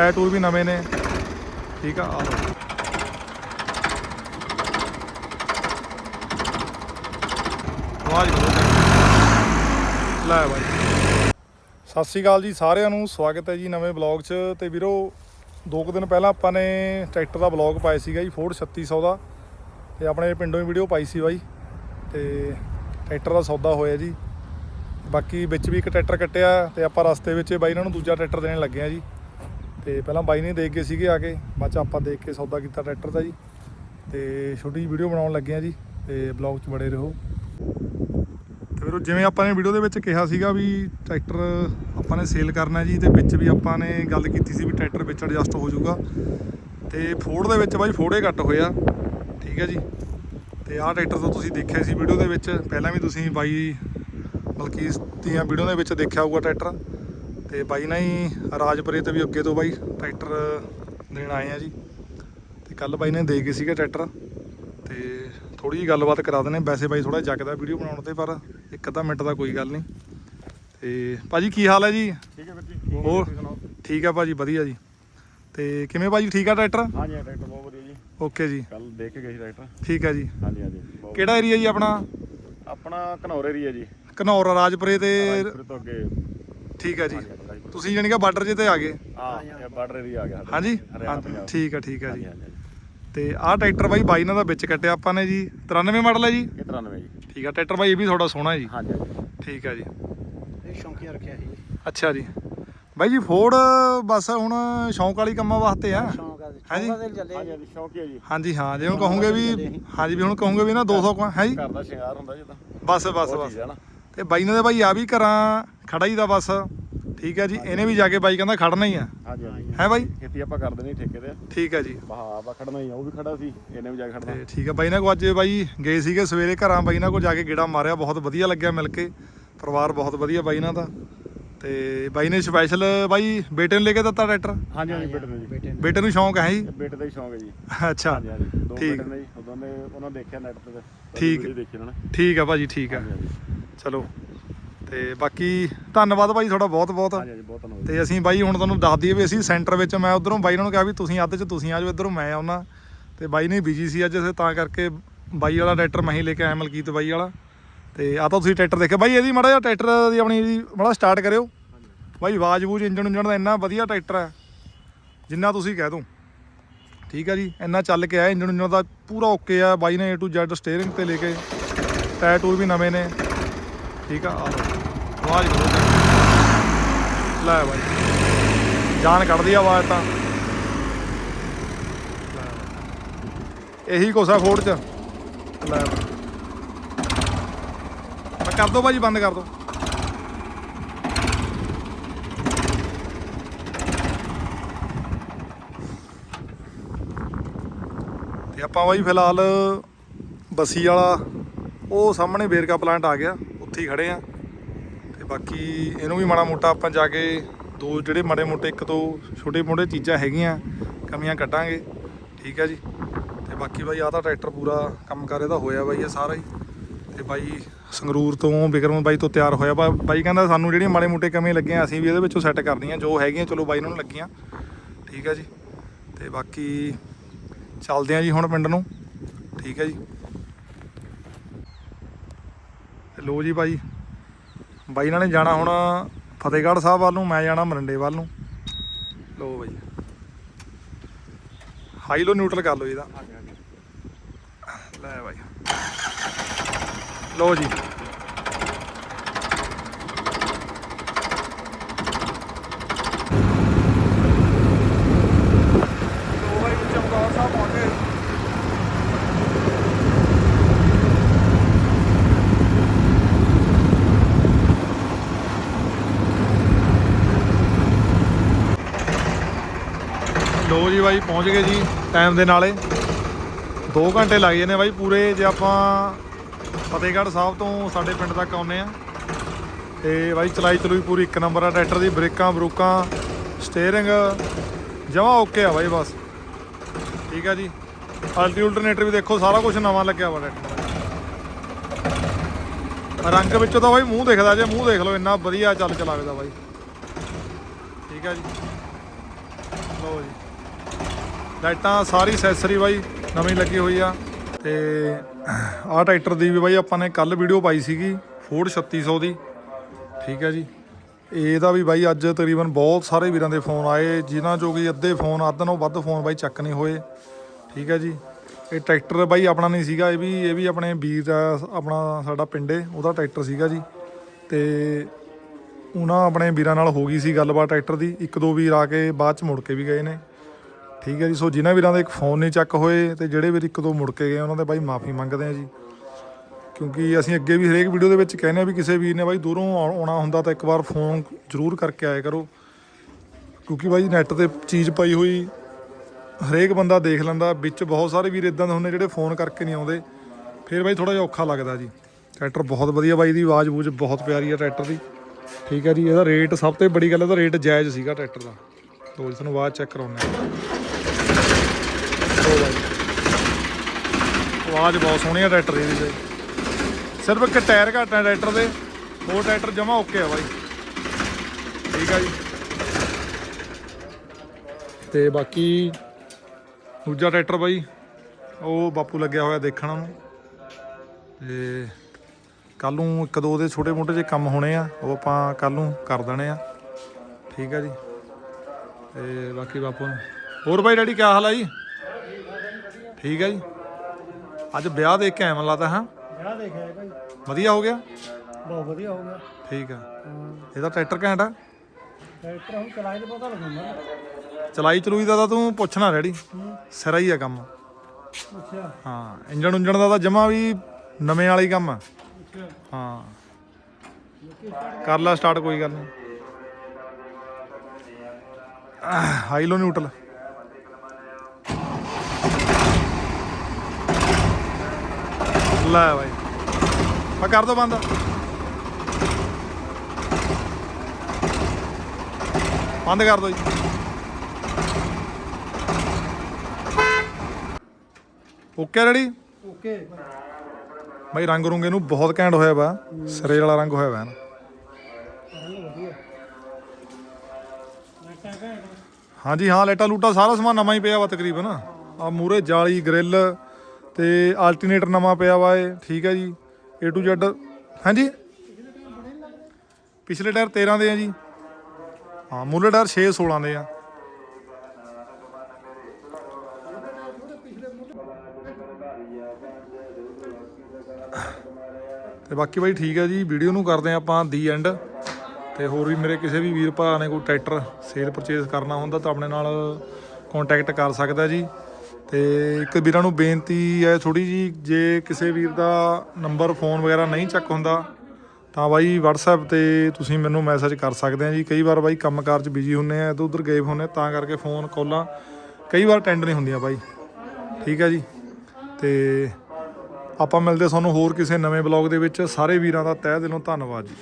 Tyre tour ਵੀ ਨਵੇਂ ਨੇ। ਠੀਕ ਆ ਆ ਲਓ। ਆਵਾਜ਼ ਲੈ ਬਾਈ। ਸਤਿ ਸ਼੍ਰੀ ਅਕਾਲ ਜੀ ਸਾਰਿਆਂ ਨੂੰ, ਸਵਾਗਤ ਹੈ ਜੀ ਨਵੇਂ ਬਲੌਗ 'ਚ। ਤੇ ਵੀਰੋ, ਦੋ ਕੁ ਦਿਨ ਪਹਿਲਾਂ ਆਪਾਂ ਨੇ ਟਰੈਕਟਰ ਦਾ ਬਲੌਗ ਪਾਇਆ ਸੀਗਾ ਜੀ ਫੋਰਡ 3600 ਦਾ। ਤੇ ਆਪਣੇ ਪਿੰਡੋਂ ਹੀ ਵੀਡੀਓ ਪਾਈ ਸੀ ਬਾਈ। ਤੇ ਟਰੈਕਟਰ ਦਾ ਸੌਦਾ ਹੋਇਆ ਜੀ। ਬਾਕੀ ਵਿੱਚ ਵੀ ਇੱਕ ਟਰੈਕਟਰ ਕੱਟਿਆ ਤੇ ਆਪਾਂ ਰਸਤੇ ਵਿੱਚ ਬਾਈ ਇਹਨਾਂ ਨੂੰ ਦੂਜਾ ਟਰੈਕਟਰ ਦੇਣ ਲੱਗੇ ਆ ਜੀ। ਤੇ ਪਹਿਲਾਂ ਬਾਈ ਨੇ ਦੇਖ ਕੇ ਸੀਗੇ ਆ ਕੇ, ਬਾਅਦ ਚ ਆਪਾਂ ਦੇਖ ਕੇ ਸੌਦਾ ਕੀਤਾ ਟਰੈਕਟਰ ਦਾ ਜੀ। ਤੇ ਛੋਟੀ ਜਿਹੀ ਵੀਡੀਓ ਬਣਾਉਣ ਲੱਗੇ ਆ ਜੀ, ਤੇ ਬਲੌਗ 'ਚ ਬੜੇ ਰਹੋ। ਤੇ ਵੀਰੋ, ਜਿਵੇਂ ਆਪਾਂ ਨੇ ਵੀਡੀਓ ਦੇ ਵਿੱਚ ਕਿਹਾ ਸੀਗਾ ਵੀ ਟਰੈਕਟਰ ਆਪਾਂ ਨੇ ਸੇਲ ਕਰਨਾ ਜੀ, ਤੇ ਵਿੱਚ ਵੀ ਆਪਾਂ ਨੇ ਗੱਲ ਕੀਤੀ ਸੀ ਵੀ ਟਰੈਕਟਰ ਵਿੱਚ ਐਡਜਸਟ ਹੋ ਜਾਊਗਾ। ਤੇ ਫੋੜ ਦੇ ਵਿੱਚ ਬਾਈ ਫੋੜੇ ਘੱਟ ਹੋਇਆ ਠੀਕ ਹੈ ਜੀ। ਤੇ ਆਹ ਟਰੈਕਟਰ ਤੋਂ ਤੁਸੀਂ ਦੇਖਿਆ ਸੀ ਵੀਡੀਓ ਦੇ ਵਿੱਚ, ਪਹਿਲਾਂ ਵੀ ਤੁਸੀਂ ਬਾਈ ਬਲਕਿ ਦੀਆਂ ਵੀਡੀਓ ਦੇ ਵਿੱਚ ਦੇਖਿਆ ਹੋਊਗਾ ਟਰੈਕਟਰ। ਤੇ ਬਾਈ ਨਾਲ ਹੀ ਰਾਜਪੁਰੇ ਤੇ ਵੀ ਅੱਗੇ ਤੋਂ ਬਾਈ ਟਰੈਕਟਰ ਦੇਣ ਆਏ ਆ ਜੀ। ਤੇ ਕੱਲ ਬਾਈ ਨੇ ਦੇ ਗਏ ਸੀਗੇ ਟਰੈਕਟਰ। ਤੇ ਥੋੜੀ ਜਿਹੀ ਗੱਲਬਾਤ ਕਰਾ ਦਿੰਦੇ ਵੈਸੇ ਬਾਈ ਥੋੜਾ ਜੱਕਦਾ ਵੀਡੀਓ ਬਣਾਉਣ ਤੇ ਪਰ ਇੱਕ ਅੱਧਾ ਮਿੰਟ ਦਾ ਕੋਈ ਗੱਲ ਨਹੀਂ। ਤੇ ਭਾਜੀ ਕੀ ਹਾਲ ਹੈ ਜੀ? ਠੀਕ ਹੈ ਵੀਰ ਜੀ ਹੋਰ? ਠੀਕ ਆ ਭਾਜੀ ਵਧੀਆ ਜੀ। ਤੇ ਕਿਵੇਂ ਭਾਜੀ ਠੀਕ ਆ ਟਰੈਕਟਰ? ਹਾਂਜੀ ਹਾਂ, ਟਰੈਕਟਰ ਬਹੁਤ ਵਧੀਆ ਜੀ। ਓਕੇ ਜੀ। ਕੱਲ ਦੇਖ ਕੇ ਗਏ ਸੀ ਟਰੈਕਟਰ। ਠੀਕ ਆ ਜੀ। ਹਾਂਜੀ ਹਾਂਜੀ ਕਿਹੜਾ ਏਰੀਆ ਜੀ ਆਪਣਾ। ਆਪਣਾ ਘਨੌਰ ਏਰੀਆ ਜੀ। ਘਨੌਰ ਰਾਜਪੁਰੇ ਤੇ ਤੋਂ ਅੱਗੇ। ਠੀਕ ਆ ਜੀ। ਤੁਸੀਂ ਜਾਨੀ ਕਿ ਬਾਰਡਰ ਜੇ ਤੇ ਆ ਗਏ? ਹਾਂ ਇਹ ਬਾਰਡਰ ਏਰੀਆ ਆ ਗਿਆ ਸਾਡਾ। ਹਾਂਜੀ? ਹਰਿਆਣਾ ਹਾਂ, ਪੰਜਾਬ। ਠੀਕ ਆ ਠੀਕ ਆ ਜੀ। ਹਾਂਜੀ ਹਾਂਜੀ। ਤੇ ਆਹ ਟਰੈਕਟਰ ਬਾਈ ਬਾਈ ਨਾਲ ਦਾ ਵਿੱਚ ਕੱਟਿਆ ਆਪਾਂ ਨੇ ਜੀ। 93 ਮਾਡਲ ਹੈ ਜੀ? ਇਹ 93 ਜੀ। ਠੀਕ ਆ ਟਰੈਕਟਰ ਬਾਈ ਇਹ ਵੀ ਤੁਹਾਡਾ ਸੋਹਣਾ ਜੀ। ਹਾਂਜੀ ਹਾਂਜੀ। ਠੀਕ ਆ ਜੀ। ਇਹ ਸ਼ੌਂਕੀਆ ਰੱਖਿਆ ਸੀ। ਅੱਛਾ ਜੀ। ਬਾਈ ਜੀ ਫੋਰਡ ਬਸ ਹੁਣ ਸ਼ੌਂਕ ਵਾਲੀ ਕੰਮਾਂ ਵਾਸਤੇ ਆ। ਸ਼ੌਂਕ ਆ ਹਾਂਜੀ। ਸ਼ੌਂਕਾਂ ਦੇ ਚੱਲੇ ਹਾਂਜੀ ਹਾਂਜੀ ਸ਼ੌਕੀਆ ਜੀ। ਹਾਂਜੀ ਹਾਂ ਜੇ ਹੁਣ ਕਹੋਗੇ ਵੀ ਹਾਂਜੀ ਵੀ ਹੁਣ ਕਹੋਗੇ ਵੀ ਨਾ 200 ਕੁ ਹੈ ਜੀ? ਘਰ ਦਾ ਸ਼ਿੰਗਾਰ ਹੁੰਦਾ ਜੀ ਤਾਂ। ਬਸ ਬਸ ਬਸ। ਚੀਜ਼ ਹੈ ਨਾ। ਤੇ ਬਾਈ ਨੇ ਤਾਂ ਬਾਈ ਆ ਵੀ ਘਰਾਂ ਖੜਾ ਹੀ ਦਾ ਬਸ। ਠੀਕ ਹੈ ਜੀ ਇਹਨੇ ਵੀ ਜਾ ਕੇ ਬਾਈ ਕਹਿੰਦਾ ਖੜਨਾ ਹੀ ਆ। ਹਾਂਜੀ ਹਾਂਜੀ। ਹੈ ਬਾਈ? ਖੇਤੀ ਆਪਾਂ ਕਰ ਦੇਣੀ ਠੇਕੇ ਤੇ। ਠੀਕ ਹੈ ਜੀ। ਬਹਾ ਬਾ ਖੜਨਾ ਹੀ ਆ ਉਹ ਵੀ ਖੜਾ ਸੀ ਇਹਨੇ ਵੀ ਜਾ ਕੇ ਖੜਨਾ। ਤੇ ਠੀਕ ਹੈ ਬਾਈ ਨਾਲ ਕੋ ਅੱਜ ਬਾਈ ਗਏ ਸੀਗੇ ਸਵੇਰੇ ਘਰਾਂ ਬਾਈ ਨਾਲ ਕੋ ਜਾ ਕੇ ਗੇੜਾ ਮਾਰਿਆ ਬਹੁਤ ਵਧੀਆ ਲੱਗਿਆ ਮਿਲ ਕੇ। ਪਰਿਵਾਰ ਬਹੁਤ ਵਧੀਆ ਬਾਈ ਨਾਲ ਦਾ। ਤੇ ਬਾਈ ਨੇ ਸਪੈਸ਼ਲ ਬਾਈ ਬੇਟੇ ਨੂੰ ਲੈ ਕੇ ਦਿੱਤਾ ਟਰੈਕਟਰ? ਹਾਂਜੀ ਹਾਂਜੀ ਬੇਟੇ ਨੂੰ ਜੀ। ਬੇਟੇ ਨੂੰ। ਬੇਟੇ ਨੂੰ ਸ਼ੌਂਕ ਹੈ ਜੀ? ਬੇਟੇ ਦਾ ਹੀ ਸ਼ੌਂਕ ਹੈ ਜੀ। ਅੱਛਾ। ਦੋ ਠੀਕ। ਬੇਟੇ ਨੇ ਜੀ ਉਦੋਂ ਨੇ ਉਹਨਾਂ ਦੇਖਿਆ ਨੈਟ ਤੇ। ਠੀਕ। ਠੀਕ ਆ ਭਾਜੀ ਠੀਕ ਆ ਚਲੋ। ਤੇ ਬਾਕੀ ਧੰਨਵਾਦ ਭਾਈ ਤੁਹਾਡਾ ਬਹੁਤ ਬਹੁਤ। ਹਾਂਜੀ ਬਹੁਤ ਧੰਨਵਾਦ। ਤੇ ਅਸੀਂ ਬਾਈ ਹੁਣ ਤੁਹਾਨੂੰ ਦੱਸ ਦਈਏ ਵੀ ਅਸੀਂ ਸੈਂਟਰ ਵਿੱਚ ਮੈਂ ਉਧਰੋਂ ਬਾਈ ਨੂੰ ਕਿਹਾ ਵੀ ਤੁਸੀਂ ਅੱਧ ਚ ਤੁਸੀਂ ਆ ਜਾਓ ਇਧਰੋਂ ਮੈਂ ਆਉਣਾ ਤੇ ਬਾਈ ਨੇ ਬਿਜ਼ੀ ਸੀ ਅੱਜ ਤਾਂ ਕਰਕੇ ਬਾਈ ਵਾਲਾ ਟਰੈਕਟਰ ਮੈਂ ਹੀ ਲੈ ਕੇ ਆਇਆ ਮਲਕੀਤ ਬਾਈ ਵਾਲਾ। ਤੇ ਆ ਤਾਂ ਤੁਸੀਂ ਟਰੈਕਟਰ ਦੇਖਿਆ। ਬਾਈ ਇਹਦੀ ਮਾੜਾ ਜਿਹਾ ਟਰੈਕਟਰ ਦੀ ਆਪਣੀ ਮਾੜਾ ਸਟਾਰਟ ਕਰਿਓ। ਬਾਈ ਆਵਾਜ਼ ਬੂਝ ਇੰਜਣ ਉਂਜਣ ਦਾ ਇੰਨਾ ਵਧੀਆ ਟਰੈਕਟਰ ਹੈ ਜਿੰਨਾ ਤੁਸੀਂ ਕਹਿ ਦੋ। ਠੀਕ ਆ ਜੀ ਇੰਨਾ ਚੱਲ ਕੇ ਆਇਆ ਇੰਜਣ ਉਂਜਣ ਦਾ ਪੂਰਾ ਓਕੇ ਆ। ਬਾਈ ਨੇ A to Z ਸਟੀਅਰਿੰਗ ਤੇ ਲੈ ਕੇ ਟਾਇਰ ਟੂਰ ਵੀ ਨਵੇਂ ਨੇ। ਠੀਕ ਆ ਆ ਲਓ ਆਵਾਜ਼ ਕਰੋ ਲੈ ਬਾਈ। ਜਾਨ ਕੱਢਦੀ ਆਵਾਜ਼ ਤਾਂ। ਇਹੀ ਕੋਸਾ ਫੋੜ ਚ। ਲੈ ਬਾਈ। ਮੈਂ ਕਰ ਦੋ ਭਾਜੀ ਬੰਦ ਕਰ ਦੋ। ਤੇ ਆਪਾਂ ਬਾਈ ਫਿਲਹਾਲ ਬਸੀ ਵਾਲਾ, ਉਹ ਸਾਹਮਣੇ ਵੇਰਕਾ ਪਲਾਂਟ ਆ ਗਿਆ। ਉੱਥੇ ਹੀ ਖੜੇ ਆ। ਤੇ ਬਾਕੀ ਇਹਨੂੰ ਵੀ ਮਾੜਾ ਮੋਟਾ ਆਪਾਂ ਜਾ ਕੇ ਦੋ ਜਿਹੜੇ ਮਾੜੇ ਮੋਟੇ, ਇੱਕ ਤੋਂ ਛੋਟੇ ਮੋਟੇ ਚੀਜ਼ਾਂ ਹੈਗੀਆਂ, ਕਮੀਆਂ ਕੱਢਾਂਗੇ। ਠੀਕ ਹੈ ਜੀ। ਤੇ ਬਾਕੀ ਬਾਈ, ਆਹ ਤਾਂ ਟਰੈਕਟਰ ਪੂਰਾ ਕੰਮ ਕਰ ਇਹਦਾ ਹੋਇਆ ਬਾਈ ਇਹ ਸਾਰਾ ਹੀ। ਤੇ ਬਾਈ ਸੰਗਰੂਰ ਤੋਂ ਬਿਕਰਮ ਬਾਈ ਤੋਂ ਤਿਆਰ ਹੋਇਆ। ਬਾਈ ਕਹਿੰਦਾ ਸਾਨੂੰ ਜਿਹੜੀਆਂ ਮਾੜੇ ਮੋਟੇ ਕਮੀਆਂ ਲੱਗੀਆਂ, ਅਸੀਂ ਵੀ ਇਹਦੇ ਵਿੱਚੋਂ ਸੈੱਟ ਕਰਨੀਆਂ। ਜੋ ਹੈਗੀਆਂ, ਚਲੋ ਬਾਈ ਨੂੰ ਲੱਗੀਆਂ। ਠੀਕ ਆ ਜੀ। ਤੇ ਬਾਕੀ ਚੱਲਦੇ ਆ ਜੀ ਹੁਣ ਪਿੰਡ ਨੂੰ। ਠੀਕ ਹੈ ਜੀ। ਤੇ ਲੋ ਜੀ ਬਾਈ। ਬਾਈ ਨਾਲ ਨੇ ਜਾਣਾ ਹੁਣ ਫਤਿਹਗੜ੍ਹ ਸਾਹਿਬ ਵੱਲ ਨੂੰ, ਮੈਂ ਜਾਣਾ ਮਰਿੰਡੇ ਵੱਲ ਨੂੰ। ਲੋ ਬਾਈ। ਹਾਈ ਲੋ ਨਿਊਟਰਲ ਕਰ ਲਓ ਇਹਦਾ। ਲੈ ਬਾਈ। ਲੋ ਜੀ ਲੋ ਬਾਈ ਚਮਕੌਰ ਸਾਹਿਬ ਪਹੁੰਚ ਗਏ ਲੋ ਜੀ ਬਾਈ, ਪਹੁੰਚ ਗਏ ਜੀ ਟਾਈਮ ਦੇ ਨਾਲੇ। 2 ਘੰਟੇ ਲੱਗ ਜਾਂਦੇ ਬਾਈ ਪੂਰੇ, ਜੇ ਆਪਾਂ ਫਤਿਹਗੜ੍ਹ ਸਾਹਿਬ ਤੋਂ ਸਾਡੇ ਪਿੰਡ ਤੱਕ ਆਉਨੇ ਆ। ਤੇ ਬਾਈ ਚਲਾਈ ਚਲੂਈ ਪੂਰੀ ਇੱਕ ਨੰਬਰ ਆ, ਟਰੈਕਟਰ ਦੀ ਬ੍ਰੇਕਾਂ, ਬਰੂਕਾਂ ਸਟੀਅਰਿੰਗ ਜਮਾ ਓਕੇ ਆ ਬਾਈ ਬਸ। ਠੀਕ ਆ ਜੀ। ਅਲਟੀ ਅਲਟਰਨੇਟਰ ਵੀ ਦੇਖੋ, ਸਾਰਾ ਕੁਝ ਨਵਾਂ ਲੱਗਿਆ ਵਾ ਟਰੈਕਟਰ ਰੰਗ ਵਿੱਚੋਂ ਤਾਂ ਬਾਈ ਮੂੰਹ ਦਿਖਦਾ, ਜੇ ਮੂੰਹ ਦੇਖ ਲਓ, ਇੰਨਾ ਵਧੀਆ ਚੱਲ ਚਲਾਵੇਦਾ ਬਾਈ। ਠੀਕ ਆ ਜੀ। ਲਓ ਜੀ। ਲਾਈਟਾਂ ਸਾਰੀ ਅਸੈਸਰੀ ਬਾਈ ਨਵੀਂ ਲੱਗੀ ਹੋਈ ਆ ਤੇ ਆਹ ਟਰੈਕਟਰ ਦੀ ਵੀ ਬਾਈ ਆਪਾਂ ਨੇ ਕੱਲ ਵੀਡੀਓ ਪਾਈ ਸੀਗੀ ਫੋਰਡ 3600 ਦੀ। ਠੀਕ ਹੈ ਜੀ। ਇਹਦਾ ਵੀ ਬਾਈ ਅੱਜ ਤਕਰੀਬਨ ਬਹੁਤ ਸਾਰੇ ਵੀਰਾਂ ਦੇ ਫੋਨ ਆਏ, ਜਿਨ੍ਹਾਂ ਚੋਂ ਕਿ ਅੱਧੇ ਫੋਨ ਅੱਧ ਨਾਲੋਂ ਵੱਧ ਫੋਨ ਬਾਈ ਚੱਕ ਨਹੀਂ ਹੋਏ। ਠੀਕ ਹੈ ਜੀ। ਇਹ ਟਰੈਕਟਰ ਬਾਈ ਆਪਣਾ ਨਹੀਂ ਸੀਗਾ, ਇਹ ਵੀ ਇਹ ਵੀ ਆਪਣੇ ਵੀਰ ਦਾ ਆਪਣਾ ਸਾਡਾ ਪਿੰਡੇ, ਉਹਦਾ ਟਰੈਕਟਰ ਸੀਗਾ ਜੀ। ਤੇ ਉਹਨਾਂ ਆਪਣੇ ਵੀਰਾਂ ਨਾਲ ਹੋ ਗਈ ਸੀ ਗੱਲਬਾਤ ਟਰੈਕਟਰ ਦੀ। ਇੱਕ ਦੋ ਵੀਰ ਆ ਕੇ ਬਾਅਦ ਚ ਮੁੜ ਕੇ ਵੀ ਗਏ ਨੇ। ਠੀਕ ਹੈ ਜੀ, ਸੋ ਜਿਨ੍ਹਾਂ ਵੀਰਾਂ ਦੇ ਇੱਕ ਫੋਨ ਨਹੀਂ ਚੱਕ ਹੋਏ ਤੇ ਜਿਹੜੇ ਵੀਰ ਇੱਕ ਦੋ ਮੁੜ ਕੇ ਗਏ, ਉਹਨਾਂ ਦੇ ਬਾਈ ਮਾਫੀ ਮੰਗਦੇ ਆ ਜੀ। ਕਿਉਂਕਿ ਅਸੀਂ ਅੱਗੇ ਵੀ ਹਰੇਕ ਵੀਡੀਓ ਦੇ ਵਿੱਚ ਕਹਿੰਦੇ ਆ ਵੀ ਕਿਸੇ ਵੀਰ ਨੇ ਬਾਈ ਦੂਰੋਂ ਆਉ- ਆਉਣਾ ਹੁੰਦਾ ਤਾਂ ਇੱਕ ਵਾਰ ਫੋਨ ਜ਼ਰੂਰ ਕਰਕੇ ਆਇਆ ਕਰੋ। ਕਿਉਂਕਿ ਬਾਈ ਨੈੱਟ ਤੇ ਚੀਜ਼ ਪਈ ਹੋਈ, ਹਰੇਕ ਬੰਦਾ ਦੇਖ ਲੈਂਦਾ, ਵਿੱਚ ਬਹੁਤ ਸਾਰੇ ਵੀਰ ਇਦਾਂ ਦੇ ਹੁੰਦੇ ਜਿਹੜੇ ਫੋਨ ਕਰਕੇ ਨਹੀਂ ਆਉਂਦੇ। ਫਿਰ ਬਾਈ ਥੋੜਾ ਜਿਹਾ ਔਖਾ ਲੱਗਦਾ ਜੀ। ਟਰੈਕਟਰ ਬਹੁਤ ਵਧੀਆ ਬਾਈ ਦੀ, ਆਵਾਜ਼ ਬੂਝ ਬਹੁਤ ਪਿਆਰੀ ਆ ਟਰੈਕਟਰ ਦੀ। ਠੀਕ ਹੈ ਜੀ, ਇਹਦਾ ਰੇਟ ਸਭ ਤੋਂ ਬੜੀ ਗੱਲ ਇਹਦਾ ਰੇਟ ਜਾਇਜ਼ ਸੀਗਾ ਟਰੈਕਟਰ ਦਾ। ਤੋ ਇਸ ਨੂੰ ਆਵਾਜ਼ ਚੈੱਕ ਕਰਾਉਂਦੇ ਹਾਂ। ਲਓ ਬਾਈ ਆਵਾਜ਼ ਬਹੁਤ ਸੋਹਣੀ ਆ ਟਰੈਕਟਰ ਦੀ ਜੀ ਸਿਰਫ ਇੱਕ ਟਾਇਰ ਘੱਟ ਹੈ ਟਰੈਕਟਰ ਦੇ। ਹੋਰ ਟਰੈਕਟਰ ਜਮਾ ਓਕੇ ਆ ਬਾਈ। ਠੀਕ ਆ ਜੀ। ਤੇ ਬਾਕੀ ਦੂਜਾ ਟਰੈਕਟਰ ਬਾਈ, ਉਹ ਬਾਪੂ ਲੱਗਿਆ ਹੋਇਆ ਦੇਖਣ ਨੂੰ। ਤੇ ਕੱਲ ਨੂੰ ਇੱਕ ਦੋ ਦੇ ਛੋਟੇ ਮੋਟੇ ਜਿਹੇ ਕੰਮ ਹੋਣੇ ਆ, ਉਹ ਆਪਾਂ ਕੱਲ ਨੂੰ ਕਰ ਦੇਣੇ ਆ। ਠੀਕ ਆ ਜੀ। ਤੇ ਬਾਕੀ ਬਾਪੂ ਹੋਰ ਬਾਈ ਡੈਡੀ ਕੀ ਹਾਲ ਆ ਜੀ? ਠੀਕ ਆ ਜੀ। ਅੱਜ ਵਿਆਹ ਦੇਖ ਕੇ ਮੈਨੂੰ ਲੱਗਦਾ ਹਾਂ? ਵਿਆਹ ਦੇਖਿਆ ਹੈ ਭਾਈ। ਵਧੀਆ ਹੋ ਗਿਆ? ਬਹੁਤ ਵਧੀਆ ਹੋ ਗਿਆ। ਠੀਕ ਆ। ਇਹਦਾ ਟਰੈਕਟਰ ਘੈਂਟ ਆ? ਟਰੈਕਟਰ ਹੁਣ ਚਲਾਏ ਤੇ ਪਤਾ ਲੱਗੂਗਾ ਚਲਾਈ ਚਲੂਈ ਦਾ ਤਾਂ ਤੂੰ ਪੁੱਛਣਾ ਰੈਡੀ। ਸਿਰਾ ਹੀ ਆ ਕੰਮ। ਅੱਛਾ। ਹਾਂ ਇੰਜਣ ਉਂਜਣ ਦਾ ਤਾਂ ਜਮਾ ਵੀ ਨਵੇਂ ਵਾਲਾ ਹੀ ਕੰਮ ਆ। ਅੱਛਾ। ਹਾਂ। ਕਰ ਲੈ ਸਟਾਰਟ ਕੋਈ ਗੱਲ ਨਹੀਂ। ਹਾਈ ਲੋ ਨਿਊਟਰਲ ਲੈ ਬਾਈ। ਆ ਕਰ ਦੋ ਬੰਦ। ਬੰਦ ਕਰ ਦੋ ਜੀ। Okay ready? ਓਕੇ। ਬਾਈ ਰੰਗ ਰੁੰਗ ਇਹਨੂੰ ਬਹੁਤ ਘੈਂਟ ਹੋਇਆ ਵਾ। ਸਿਰੇ ਵਾਲਾ ਰੰਗ ਹੋਇਆ ਵਾ ਨਾ ਹਾਂਜੀ ਹਾਂ ਲਾਈਟਾਂ ਲੂਟਾ ਸਾਰਾ ਸਮਾਨ ਨਵਾਂ ਹੀ ਪਿਆ ਵਾ ਤਕਰੀਬਨ। ਆ ਮੂਰੇ ਜਾਲੀ ਗ੍ਰਿਲ ਤੇ ਆਲਟਰਨੇਟਰ ਨਵਾਂ ਪਿਆ ਵਾ ਇਹ, ਠੀਕ ਹੈ ਜੀ, A to Z ਹਾਂਜੀ? ਪਿਛਲੇ ਟਾਇਰ 13 ਦੇ ਆ ਜੀ। ਹਾਂ, ਮੂਲੇ ਟਾਇਰ 6 16 ਦੇ ਆ। ਤੇ ਬਾਕੀ ਬਾਈ ਠੀਕ ਹੈ ਜੀ, ਵੀਡੀਓ ਨੂੰ ਕਰਦੇ ਹਾਂ ਆਪਾਂ ਦੀ ਐਂਡ। ਤੇ ਹੋਰ ਵੀ ਮੇਰੇ ਕਿਸੇ ਵੀ ਵੀਰ ਭਰਾ ਨੇ ਕੋਈ ਟਰੈਕਟਰ ਸੇਲ ਪਰਚੇਸ ਕਰਨਾ ਹੁੰਦਾ ਤਾਂ ਆਪਣੇ ਨਾਲ ਕੰਟੈਕਟ ਕਰ ਸਕਦਾ ਜੀ। ਤੇ ਇੱਕ ਵੀਰਾਂ ਨੂੰ ਬੇਨਤੀ ਹੈ ਥੋੜੀ ਜੀ ਜੇ ਕਿਸੇ ਵੀਰ ਦਾ ਨੰਬਰ ਫੋਨ ਵਗੈਰਾ ਨਹੀਂ ਚੱਕ ਹੁੰਦਾ, ਤਾਂ ਬਾਈ WhatsApp ਤੇ ਤੁਸੀਂ ਮੈਨੂੰ ਮੈਸੇਜ ਕਰ ਸਕਦੇ ਆ ਜੀ। ਕਈ ਵਾਰ ਬਾਈ ਕੰਮਕਾਰ 'ਚ ਬਿਜ਼ੀ ਹੁੰਨੇ ਆ ਇੱਧਰ ਉੱਧਰ ਗਏ ਹੁੰਨੇ ਤਾਂ ਕਰਕੇ ਫੋਨ ਕਾਲਾਂ ਕਈ ਵਾਰ ਅਟੈਂਡ ਨਹੀਂ ਹੁੰਦੀਆਂ ਬਾਈ। ਠੀਕ ਹੈ ਜੀ। ਤੇ ਆਪਾਂ ਮਿਲਦੇ ਤੁਹਾਨੂੰ ਹੋਰ ਕਿਸੇ ਨਵੇਂ ਬਲੌਗ ਦੇ ਵਿੱਚ। ਸਾਰੇ ਵੀਰਾਂ ਦਾ ਤਹਿ ਦਿਲੋਂ ਧੰਨਵਾਦ ਜੀ।